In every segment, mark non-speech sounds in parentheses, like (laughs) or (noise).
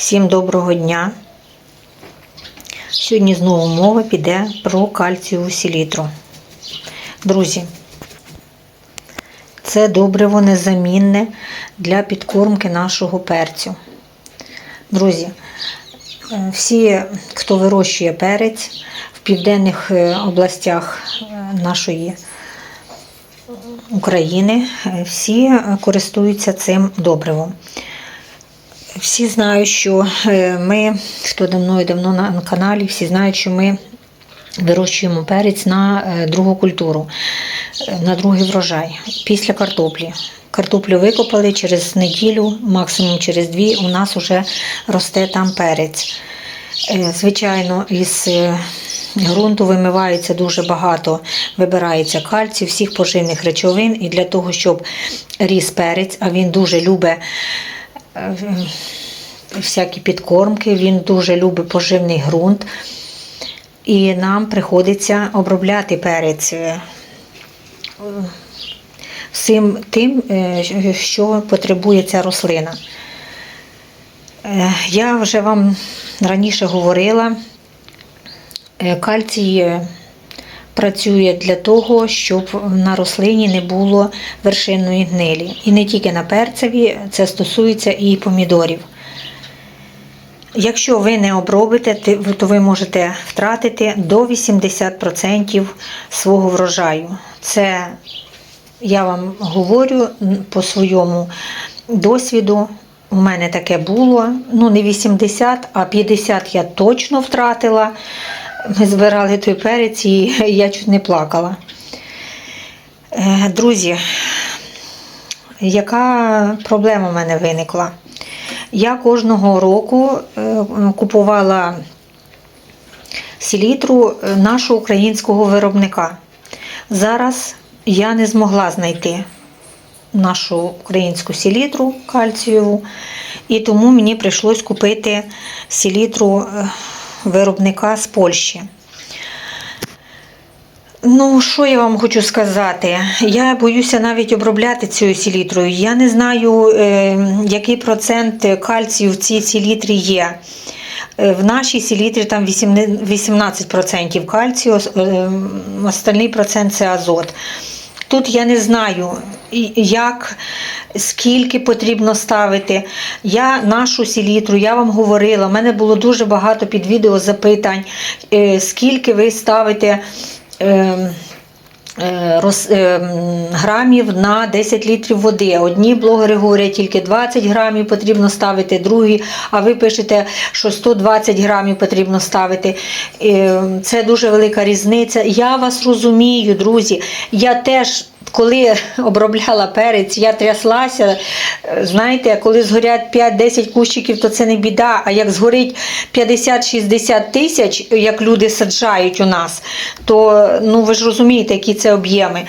Всім доброго дня. Сьогодні знову мова піде про кальцієву селітру. Друзі, це добриво незамінне для підкормки нашого перцю. Друзі, всі, хто вирощує перець в південних е, областях е, нашої України, е, всі користуються цим добривом. Всі знають, що е, ми, хто давно і давно на каналі, всі знають, що ми вирощуємо перець на е, другу культуру, е, на другий врожай після картоплі. Картоплю викопали через неділю, максимум через дві, у нас вже росте там перець. Звичайно, із ґрунту вимивається дуже багато, вибирається кальцію, всіх поживних речовин. І для того, щоб ріс перець, а він дуже любить всякі підкормки, він дуже любить поживний ґрунт. І нам приходиться обробляти перець е, всім тим, е, що потребує ця рослина. Е, Я вже вам раніше говорила, е, кальцій е, працює для того, щоб на рослині не було вершинної гнилі. І не тільки на перцеві, це стосується і помідорів. Якщо ви не обробите, то ви можете втратити до 80% свого врожаю. Це я вам говорю по своєму досвіду. У мене таке було. Ну, не 80, а 50 я точно втратила. Ми збирали той перець і я чуть не плакала. Е, Друзі, яка проблема в мене виникла? Я кожного року е, купувала селітру е, нашого українського виробника. Зараз я не змогла знайти нашу українську селітру кальцієву, і тому мені прийшлось купити селітру виробника з Польщі. Ну, що я вам хочу сказати? Я боюся навіть обробляти цією селітрою. Я не знаю, е, який процент кальцію в цій селітрі є. Е, В нашій селітрі там 18% кальцію, е, остальний процент це азот. Тут я не знаю, як, скільки потрібно ставити. Я нашу селітру, я вам говорила, в мене було дуже багато під відео запитань, е, скільки ви ставите. е, е, роз- е, грамів на 10 літрів води. Одні блогери говорять, тільки 20 грамів потрібно ставити, другі, а ви пишете, що 120 грамів потрібно ставити. Е, Це дуже велика різниця. Я вас розумію, друзі. Я теж. Коли обробляла перець, я тряслася. Знаєте, коли згорять 5-10 кущиків, то це не біда. А як згорить 50-60 тисяч, як люди саджають у нас, то ну ви ж розумієте, які це об'єми.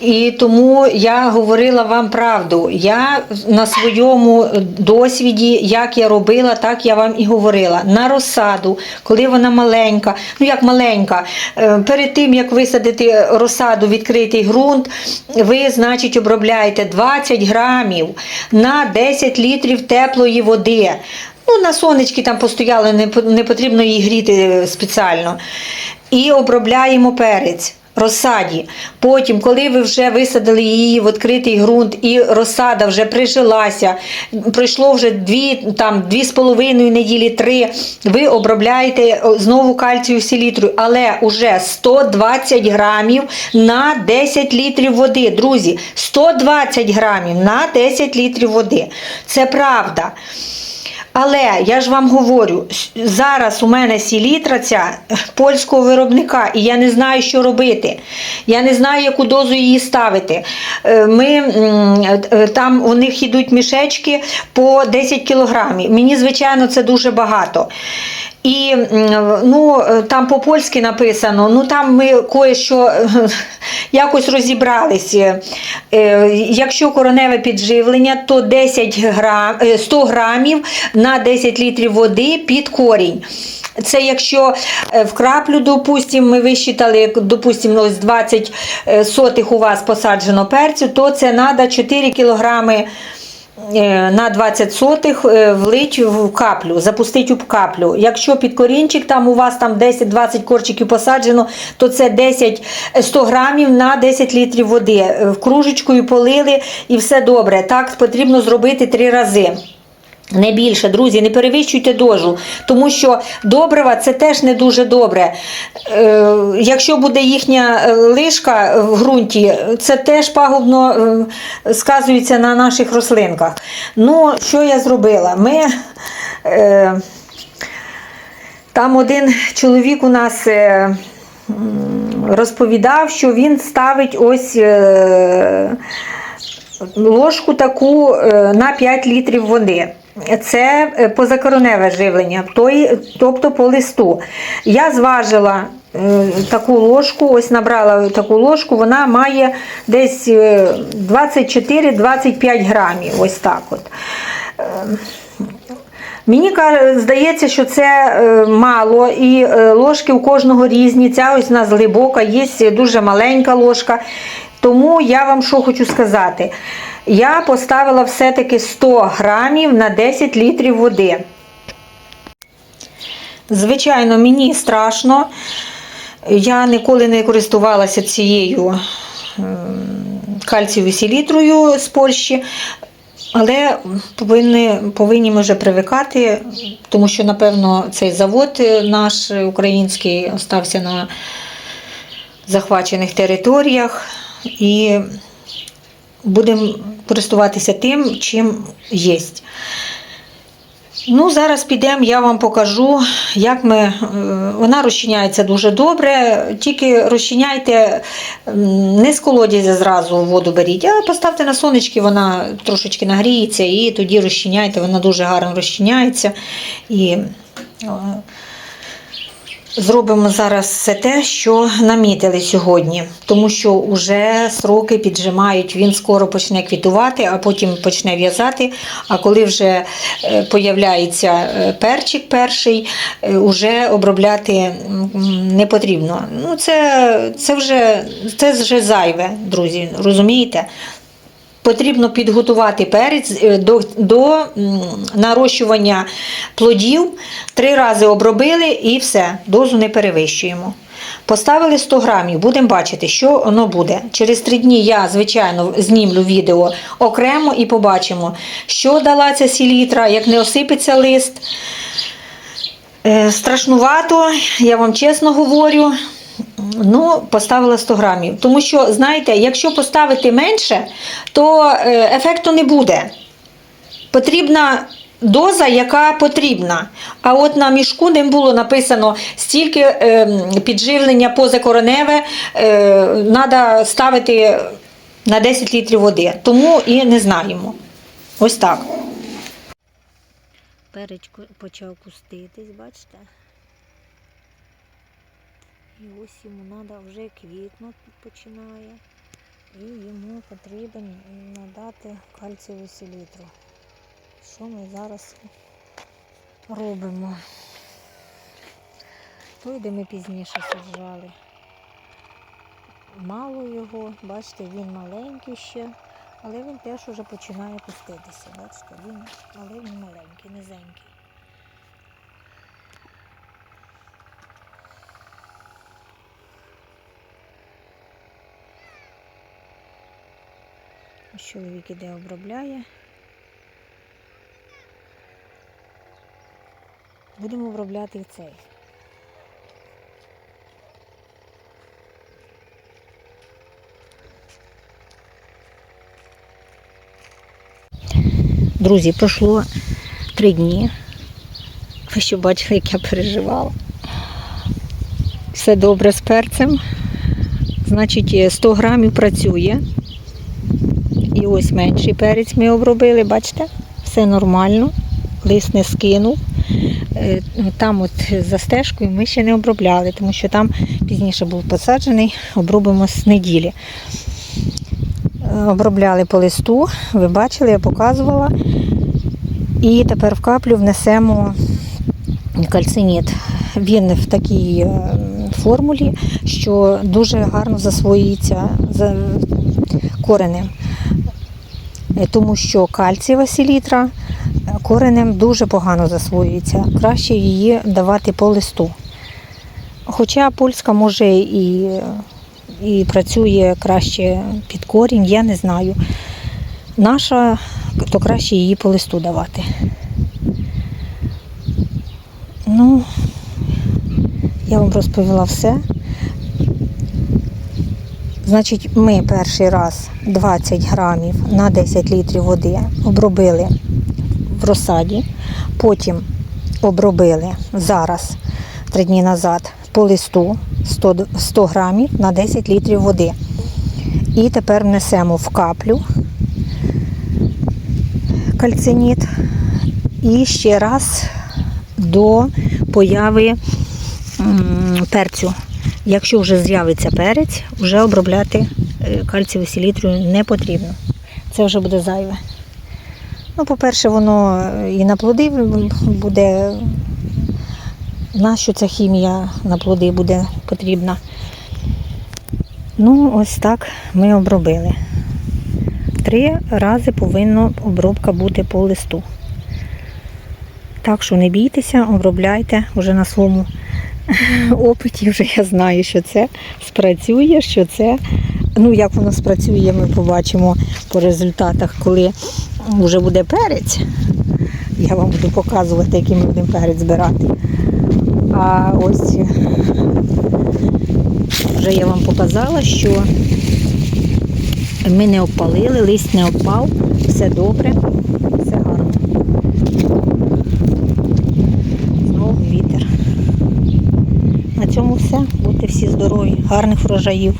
І тому я говорила вам правду. Я на своєму досвіді, як я робила, так я вам і говорила. На розсаду, коли вона маленька, ну як маленька, е, перед тим як висадити розсаду відкритий ґрунт, ви, значить, обробляєте 20 грамів на 10 літрів теплої води. Ну, на сонечки там постояли, не потрібно її гріти спеціально. І обробляємо перець. Розсаді. Потім, коли ви вже висадили її в відкритий ґрунт і розсада вже прижилася, пройшло вже дві, там, дві з половиною неділі, три, ви обробляєте знову кальцію селітрою, але уже 120 грамів на 10 літрів води. Друзі, 120 грамів на 10 літрів води. Це правда. Але я ж вам говорю, зараз у мене сілітра ця польського виробника, і я не знаю, що робити. Я не знаю, яку дозу її ставити. Е, Ми, е, там у них йдуть мішечки по 10 кілограмів. Мені, звичайно, це дуже багато. І ну, е, там по-польськи написано, ну там ми кое-що е, (laughs) якось розібралися. Е, Якщо короневе підживлення, то 10 грам, е, 100 грамів на 10 літрів води під корінь. Це якщо е, в краплю, допустимо, ми висчитали, допустимо, ось 20 е, сотих у вас посаджено перцю, то це треба 4 кілограми е, на 20 сотих е, влить в каплю, запустить у каплю. Якщо під корінчик там у вас там 10-20 корчиків посаджено, то це 10 е, 100 грамів на 10 літрів води. Е, В кружечкою полили і все добре. Так потрібно зробити три рази. Не більше, друзі, не перевищуйте дозу, тому що добрива це теж не дуже добре. Е, якщо буде їхня е, лишка в ґрунті, це теж пагубно е, сказується на наших рослинках. Ну, що я зробила? Ми. Е, там один чоловік у нас е, розповідав, що він ставить ось е, ложку таку е, на 5 літрів води. Це е, позакороневе живлення, тобто по листу. Я зважила е, таку ложку, ось набрала таку ложку, вона має десь е, 24-25 грамів. Ось так от. Мені здається, що це е, мало, і е, ложки у кожного різні. Ця ось у нас глибока, є дуже маленька ложка. Тому я вам що хочу сказати. Я поставила все-таки 100 грамів на 10 літрів води. Звичайно, мені страшно. Я ніколи не користувалася цією кальцієвою селітрою з Польщі. Але повинні, повинні ми вже привикати, тому що, напевно, цей завод наш український остався на захвачених територіях і будемо користуватися тим, чим є. Ну, зараз підемо, я вам покажу, як ми. е, Вона розчиняється дуже добре. Тільки розчиняйте не з колодязя зразу воду беріть, а поставте на сонечки, вона трошечки нагріється, і тоді розчиняйте, вона дуже гарно розчиняється. І е, Зробимо зараз все те, що намітили сьогодні, тому що вже сроки піджимають. Він скоро почне квітувати, а потім почне в'язати. А коли вже е, появляється е, перчик перший, е, уже обробляти не потрібно. Ну, це, це, вже, це вже зайве, друзі, розумієте? Потрібно підготувати перець е, до, до нарощування плодів. Три рази обробили і все, дозу не перевищуємо. Поставили 100 грамів, будемо бачити, що воно буде. Через три дні я, звичайно, знімлю відео окремо і побачимо, що дала ця сілітра, як не осипеться лист. Е, Страшнувато, я вам чесно говорю. Ну, поставила 100 грамів. Тому що, знаєте, якщо поставити менше, то е, ефекту не буде. Потрібна доза, яка потрібна. А от на мішку не було написано стільки е, підживлення позакороневе треба ставити на 10 літрів води. Тому і не знаємо. Ось так. Перець ку- почав куститись, бачите? І ось йому треба вже квітнути починає. І йому потрібен надати кальцієву селітру. Що ми зараз робимо? Той, де ми пізніше саджали. Мало його, бачите, він маленький ще, але він теж уже починає пуститися. Бачите, він, але він маленький, низенький. Ось Чоловік іде обробляє. Будемо обробляти цей. Друзі, пройшло три дні. Ви що бачили, як я переживала. Все добре з перцем. Значить, е, 100 грамів працює. І ось менший перець ми обробили, бачите? Все нормально. Лист не скинув. Е, Там от за стежкою ми ще не обробляли, тому що там пізніше був посаджений, обробимо з неділі. Е, Обробляли по листу, ви бачили, я показувала. І тепер в каплю внесемо кальциніт. Він в такій е, формулі, що дуже гарно засвоюється за коренем. Е, тому що кальцієва селітра е, коренем дуже погано засвоюється. Краще її давати по листу. Хоча польська може і, і працює краще під корінь, я не знаю. Наша, то краще її по листу давати. Ну, я вам розповіла все. Значить, ми перший раз 20 грамів на 10 літрів води обробили в розсаді, потім обробили зараз, три дні назад, по листу 100, 100 грамів на 10 літрів води. І тепер внесемо в каплю кальциніт і ще раз до появи перцю. Якщо вже з'явиться перець, вже обробляти е, кальцієву селітрою не потрібно. Це вже буде зайве. Ну, по-перше, воно е, і на плоди буде. Нащо ця хімія на плоди буде потрібна? Ну, ось так ми обробили. Три рази повинна обробка бути по листу. Так що не бійтеся, обробляйте вже на своєму (laughs) опиті. Вже я знаю, що це спрацює, що це. Ну, як воно спрацює, ми побачимо по результатах, коли вже буде перець. Я вам буду показувати, який ми будемо перець збирати. А ось вже я вам показала, що ми не обпалили, лист не обпав, все добре, все гарно. Знову На все. Будьте всі здорові, гарних врожаїв.